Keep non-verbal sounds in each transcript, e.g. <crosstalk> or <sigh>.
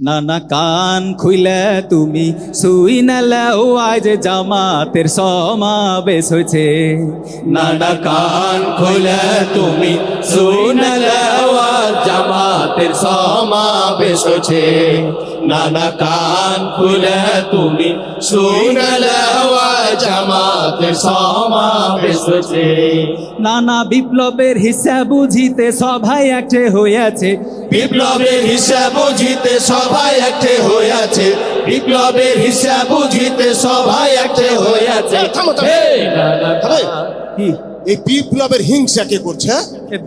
না না কান খুইলে তুমি সুই নালাও আজ জামাতের সমাবেশ হয়েছে। নানা কান খুইলে তুমি সুই নালাও আজ জামাতের সমাবেশ হয়েছে। নানা কান খুলে তুমি শুনলে জামাতের সমাবেশ হয়েছে নানা বিপ্লবের হিসাব বুঝিতে সবাই একটে হইয়াছে। বিপ্লবের হিসাব বুঝিতে সবাই একটে হয়েছে বিপ্লবের হিসাব বুঝিতে সবাই একটে হইয়াছে। থামো, থামো। হে নানা আরে, কি? এই বিপ্লবের হিংসা কে করছে?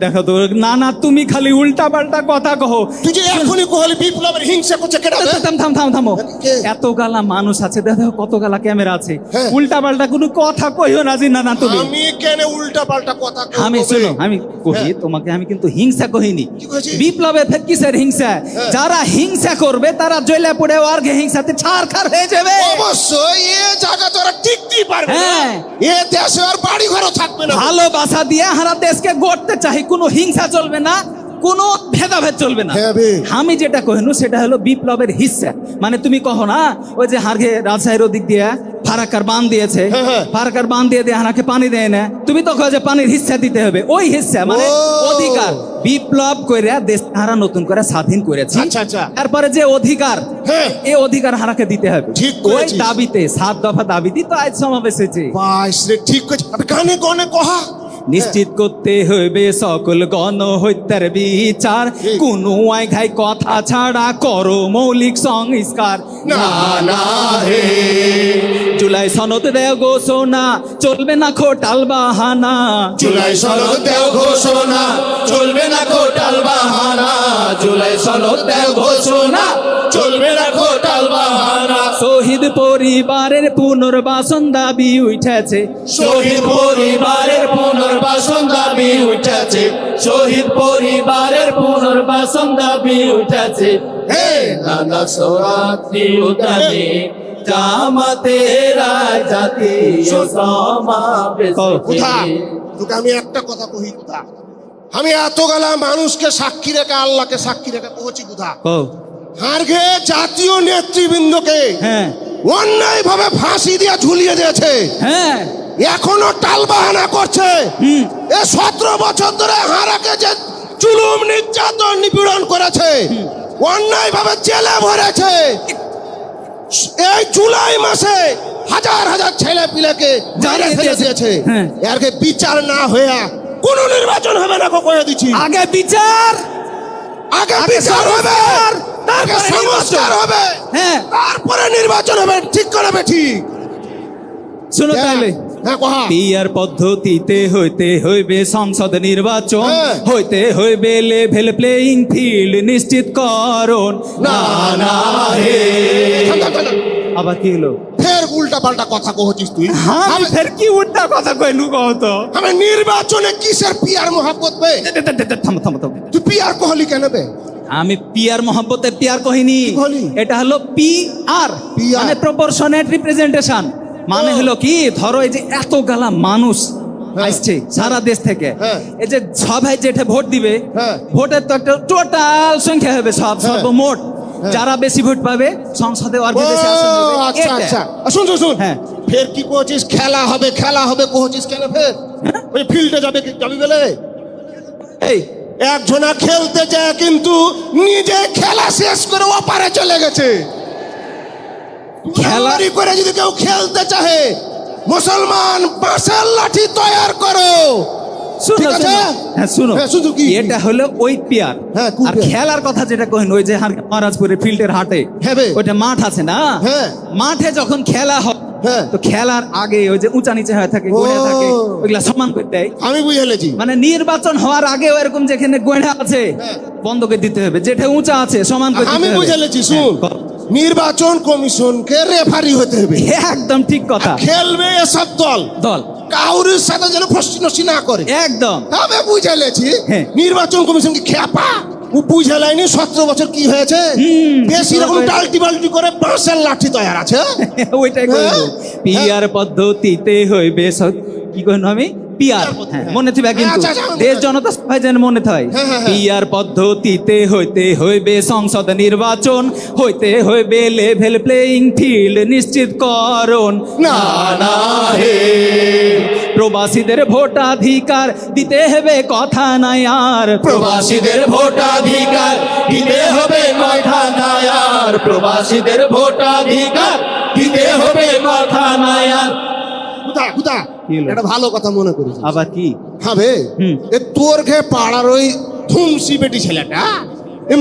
দেখো তো না না তুমি খালি উল্টা পাল্টা কথা কহো। তুই যে এখনই কহলি বিপ্লবের হিংসা করছে কেটা থাম থাম থাম থামো। এত গালা মানুষ আছে দেখো কত গালা ক্যামেরা আছে। উল্টা পাল্টা কোনো কথা কইও না জি না না তুমি। আমি কেন উল্টা পাল্টা কথা আমি শুনো আমি কহি হ্যাঁ। তোমাকে আমি কিন্তু হিংসা কহিনি। কি কইছিস? বিপ্লবে ফের কিসের হিংসা? হ্যাঁ। যারা হিংসা করবে তারা জ্বলে পড়ে অর্ঘে হিংসাতে ছাড় খার হয়ে যাবে। অবশ্যই এ জায়গা তোরা পারবে হ্যাঁ। এ দেশে আর বাড়ি ঘরও থাকবে না। ভালোবাসা দিয়ে হারা দেশকে গড়তে চাই কোনো হিংসা চলবে না। কোনো ভেদাভেদ চলবে না। আমি যেটা কহিনু সেটা হলো বিপ্লবের হিস্সা মানে তুমি কহো না ওই যে হারগে রাজশাহীর ওদিক দিয়ে ফারাকার বান দিয়েছে হ্যাঁ, হ্যাঁ। ফারাকার বান দিয়ে দিয়ে হারাকে পানি দেয় না। তুমি তো যে পানির হিস্সা দিতে হবে। ওই হিস্সা মানে অধিকার। বিপ্লব করে দেশ হারা নতুন করে স্বাধীন করেছে। আচ্ছা, আচ্ছা। তারপরে যে অধিকার হ্যাঁ। এই অধিকার হারাকে দিতে হবে। ঠিক ওই দাবিতে সাত দফা দাবিতে তো আজ সমাবেশ হয়েছে। ঠিক কইছে আবে গানে গনে কহা? নিশ্চিত করতে হইবে সকল গণ হত্যার বিচার। কোন ঘাই কথা ছাড়া করো মৌলিক সংস্কার। না না হে। জুলাই সনদ দেও ঘোষণা চলবে না খোটাল বাহানা। জুলাই সনদ দেও ঘোষণা চলবে না কোটাল বাহানা। জুলাই সনদ দেও ঘোষণা চলবে না শহীদ পরিবারের পুনর্বাসন দাবি উঠেছে। শহীদ পরিবারের পুনর্বাসন দাবি উঠেছে। শহীদ পরিবারের পুনর্বাসন দাবি উঠেছে। হে নানা সরাত্রি উঠানে জামাতেরা জাতীয় সমাবেশ কোথা তোকে আমি একটা কথা কহি কোথা আমি এত গেলা মানুষকে সাক্ষী রেখে আল্লাহকে সাক্ষী রেখে পৌঁছি কোথা ও। হারগে জাতীয় নেতৃবৃন্দকে হ্যাঁ। অন্যায় ভাবে ফাঁসি দিয়ে ঝুলিয়ে দিয়েছে। হ্যাঁ। এখনও টালবাহানা করছে। এ সতেরো বছর ধরে হারাকে যে চুলুম নির্যাতন নিপীড়ন করেছে অন্যায় ভাবে জেলে ভরেছে। এই জুলাই মাসে হাজার হাজার ছেলে পিলেকে জ্বালিয়ে ফেলে দিয়েছে। হ্যাঁ। এরকে বিচার না হয়ে কোন নির্বাচন হবে না কয়ে দিচ্ছি। আগে বিচার আগে বিচার হবে। তারপরে সংস্কার নির্বাচন। হবে হ্যাঁ তারপরে নির্বাচন হবে ঠিক করাবে ঠিক শুনো তাহলে হ্যাঁ পিয়ার পদ্ধতিতে হইতে হইবে সংসদ নির্বাচন হ্যাঁ। হইতে হইবে লেভেল প্লেইং ফিল্ড নিশ্চিত করণ না না হে আবার কি হলো উল্টা পাল্টা কথা কহছিস তুই? আমি আমি- ফের কি উল্টা কথা কইলু কহ তো? আমি নির্বাচনে কিসের পিয়ার মহাব্বত বে? থামো থামো থামো। তুই পিয়ার কহলি কেন বে? আমি পিয়ার মোহাম্মতে পিয়ার কহিনি। এটা হলো পি আর মানে প্রপোর্শনেট রিপ্রেজেন্টেশন মানে হলো কি ধরো এই যে এত গালা মানুষ হ্যাঁ। আসছে সারা দেশ থেকে। হ্যাঁ। এই যে সবাই যেটা ভোট দিবে হ্যাঁ। ভোটের তো একটা টোটাল সংখ্যা হবে সব হ্যাঁ। সর্বমোট। যারা বেশি ভোট পাবে সংসদে আর বেশি আসন আচ্ছা আচ্ছা। শুন শুন হ্যাঁ। ফের কি কহছিস খেলা হবে খেলা হবে কহছিস কেন ফের? হ্যাঁ। ওই ফিল্ডে যাবে যাবি বলে? এই একজনা খেলতে যায় কিন্তু নিজে খেলা শেষ করে ওপারে চলে গেছে। খেলারি করে যদি কেউ খেলতে চাহে মুসলমান বাঁশের লাঠি তৈয়ার করো। শুনো। হ্যাঁ শুনো। হ্যাঁ, শুধু কি? এটা হলো ওই পিয়ার। হ্যাঁ, আর খেলার কথা যেটা কহিন ওই যে হার- ফিল্ডের হাটে ওইটা মাঠ আছে না। মাঠে যখন খেলা হয়। তো খেলার আগে ওই যে উঁচা নিচে হয়ে থাকে গোড়া থাকে ওইগুলা সমান করে দেয়। আমি বুঝে মানে নির্বাচন হওয়ার আগে এরকম যেখানে গোড়া আছে। বন্ধ করে দিতে হবে। যেটা উঁচা আছে সমান করে আমি। বুঝে লেছি শুন। নির্বাচন কমিশনকে রেফারি হতে হবে। একদম ঠিক কথা। খেলবে এসব দল। দল। কাউরির সাথে যেন নষ্টি না করে। একদম। আমি বুঝে লেছি হ্যাঁ। নির্বাচন কমিশনকে খেপা। ও বুঝে লাইনি সতেরো বছর কি হয়েছে। বেশি রকম টাল্টি বাল্টি করে বাঁশের লাঠি তৈরি আছে। <laughs> ওইটাই হ্যাঁ? পিয়ার পদ্ধতিতে হইবে কি কইন আমি? পিয়ার। হ্যাঁ, মনে থাকবে কিন্তু। আচ্ছা, আচ্ছা, মনে দেশ জনতা সবাই যেন মনে থাকে হ্যাঁ, হ্যাঁ, হ্যাঁ। পিয়ার পদ্ধতিতে হইতে হইবে সংসদ নির্বাচন। হইতে হইবে লেভেল প্লেইং ফিল্ড নিশ্চিতকরণ না না হে। প্রবাসীদের ভোটাধিকার দিতে হবে কথা নাই আর। প্রবাসীদের ভোটাধিকার দিতে হবে কথা নায়ার প্রবাসীদের ভোটাধিকার দিতে হবে কথা এটা ভালো কথা মনে করিস আবার কি? হ্যাঁ বে হুম। এ তোর ঘে পাড়ার ওই ধুমসি বেটি ছেলেটা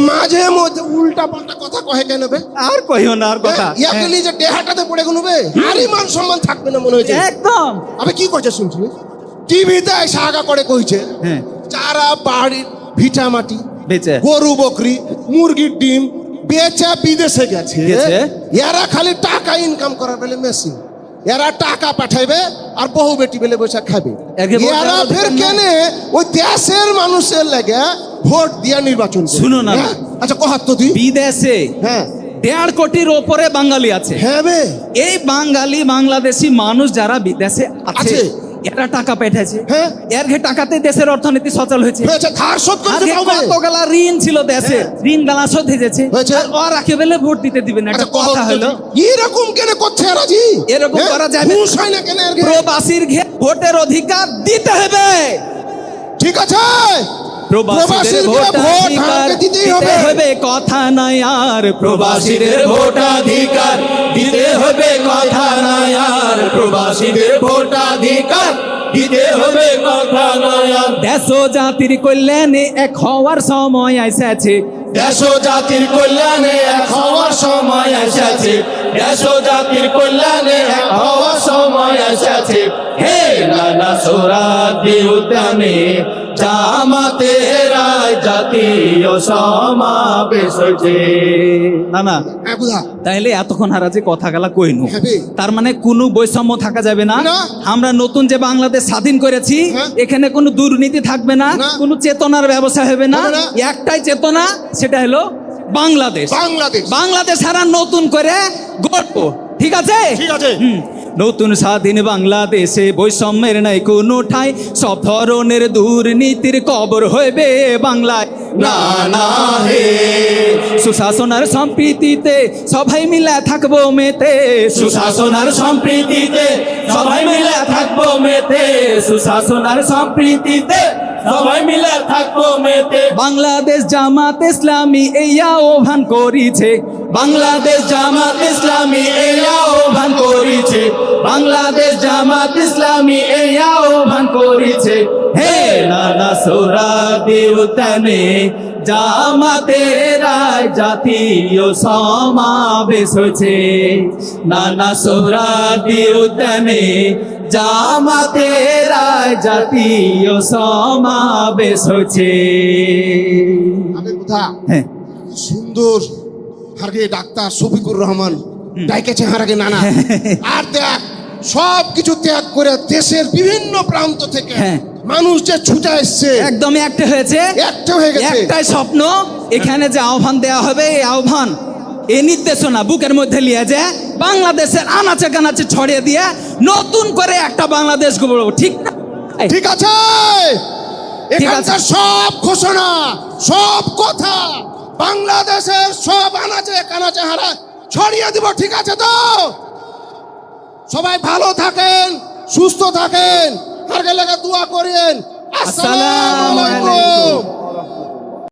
মাঝে মধ্যে উল্টা পাল্টা কথা কহে কেন বে? আর কইও না আর কথা। ইয়াকে নিয়ে যে দেহাটাতে পড়ে গেল বে? আরই মান সম্মান থাকবে না মনে হয়েছে। একদম। আবে কি শুনছি টিভিতে সাগা করে কইছে হ্যাঁ। চারা বাড়ির ভিটা মাটি বেচে। গরু বকরি মুরগির ডিম বেচা বিদেশে গেছে। গেছে? এরা খালি টাকা ইনকাম করার বেলে মেশিন এরা টাকা পাঠাইবে আর বহু বেটি বেলে বৈশাখ খাবে এরা ফের কেনে ওই দেশের মানুষের লাগে ভোট দিয়া নির্বাচন। শুনো না। হ্যাঁ? আচ্ছা কহাত তো তুই বিদেশে হ্যাঁ দেড় কোটির ওপরে বাঙালি আছে হ্যাঁ এই বাঙালি বাংলাদেশি মানুষ যারা বিদেশে আছে। এরা টাকা পাঠাচ্ছে হ্যাঁ। এর ঘে টাকাতে দেশের অর্থনীতি সচল হয়েছে হয়েছে ধার শোধ পারবে কতগুলা ঋণ ছিল দেশে ঋণ গালা শোধ হয়েছে। আর রাখে কেবলে ভোট দিতে দিবেন একটা আচ্ছা কহাত কথা হলো। এরকম কেন করছে এরা জি এরকম হ্যাঁ? করা যাবে না। কেন? প্রবাসীর ঘে ভোটের অধিকার দিতে হবে ঠিক আছে প্রবাসীদের প্রবাসীর ভোট ভোট অধিকার আমাকে দিতেই দিতে হবে। কথা নাই আর প্রবাসীদের ভোটাধিকার দিতে হবে কথা নাই আর প্রবাসীদের ভোটাধিকার দিতে হবে কথা নায়ার দেশ ও জাতির কল্যাণে এক হওয়ার সময় এসেছে দেশ জাতির কল্যাণে এক হওয়ার সময় এসেছে। দেশ জাতির কল্যাণে এক হওয়ার সময় এসেছে। হে নানা সোরাদি উদ্যানে, জামাতে রায় জাতীয় সমাবেশ হয়েছে। না তাইলে এতক্ষণ হারা যে কথা গেলা কইনু। হ্যাঁ তার মানে কোনো বৈষম্য থাকা যাবে না। আমরা নতুন যে বাংলাদেশ স্বাধীন করেছি হ্যাঁ। এখানে কোনো দুর্নীতি থাকবে না। কোনো চেতনার ব্যবসা হবে না। একটাই চেতনা সেটা হলো বাংলাদেশ। বাংলাদেশ। বাংলাদেশ হারা নতুন করে গড়ব। ঠিক আছে? ঠিক আছে। নতুন স্বাধীন বাংলাদেশে বৈষম্যের নাই কোনো ঠাই। সব ধরনের দুর্নীতির কবর হইবে বাংলায়। না না সম্প্রীতিতে সবাই মিলে থাকব মেতে। সুশাসনার সম্প্রীতিতে সবাই মিলে থাকব মেতে। সুশাসনার সম্প্রীতিতে সবাই মেতে। বাংলাদেশ জামাত ইসলামী এই আহ্বান করিছে। বাংলাদেশ জামাত ইসলামী এই আহ্বান করিছে। বাংলাদেশ জামাত ইসলামী এই আহ্বান করিছে। হে নানা সোরাদি উদ্যানে জামাতের জাতীয় সমাবেশ হয়েছে। নানা সোরাদি উদ্যানে জামাতের জাতীয় সমাবেশ হয়েছে। হ্যাঁ। সুন্দর হারগে ডাক্তার শফিকুর রহমান ডাইকেছে হারাগে নানা। <laughs> আর দেখ সব কিছু ত্যাগ করে দেশের বিভিন্ন প্রান্ত থেকে হ্যাঁ। মানুষ যে ছুটে এসছে একদমই একটা হয়েছে। একটা হয়ে গেছে। একটাই স্বপ্ন এখানে যে আহ্বান দেওয়া হবে এই আহ্বান এই নির্দেশনা বুকের মধ্যে নিয়ে যে বাংলাদেশের আনাচে কানাচে ছড়িয়ে দিয়ে নতুন করে একটা বাংলাদেশ গড়ব ঠিক না? ঠিক আছে। এখানকার সব ঘোষণা সব কথা বাংলাদেশের সব আনাচে কানাচে হারা ছড়িয়ে দিব ঠিক আছে তো? সবাই ভালো থাকেন সুস্থ থাকেন আর গেলে দোয়া করেন আসসালামু আলাইকুম।